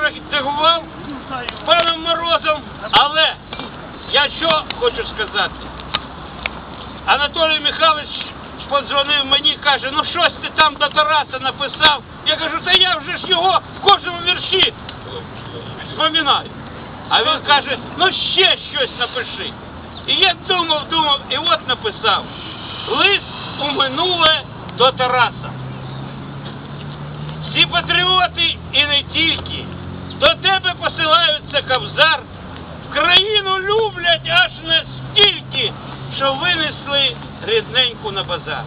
редагував з паном Морозом, але я що хочу сказати. Анатолій Михайлович подзвонив мені, каже, ну щось ти там до Тараса написав. Я кажу, та я вже ж його в кожному вірші вспоминаю. А він каже, ну ще щось напиши. І я думав, думав, і от написав. Лист у минуле до Тараса. Всі патріоти і не тільки до тебе посилаються кавзар. Країну люблять аж настільки, що винесли рідненьку на базар.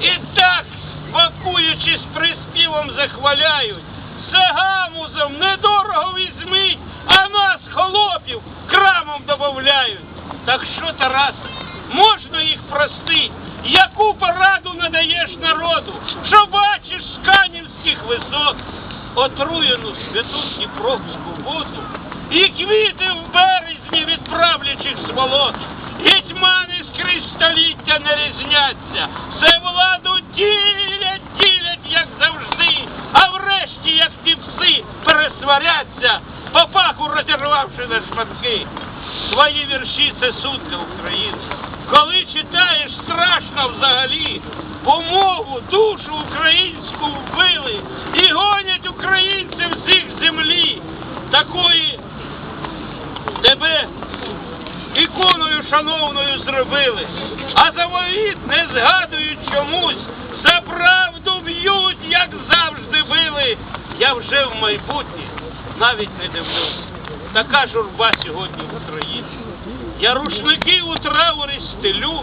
І так, спакуючись приспівом, захваляють. За гамузом недорого візьміть, а нас, холопів, крамом добавляють. Так що, Тарас, можна їх простить? Яку пораду надаєш народу, що отруєну святу Дніпровську воду і квіти в березні від правлячих сволот. Гетьмани скрізь століття не різняться, все владу ділять, ділять, як завжди, а врешті, як ті пси, пересваряться, попаху розірвавши на шматки. Твої вірші це сутка України. Коли читаєш страшно взагалі, бо мову, душу шановною зробили, а заповіт не згадують чомусь, за правду б'ють, як завжди били. Я вже в майбутнє навіть не дивлюсь. Така журба сьогодні в Україні. Я рушники у траурі стелю,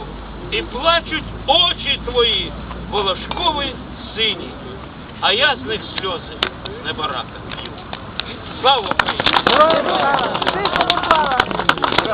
і плачуть очі твої, волошкові сині, а я з них сльози небарака п'ю. Слава Україні!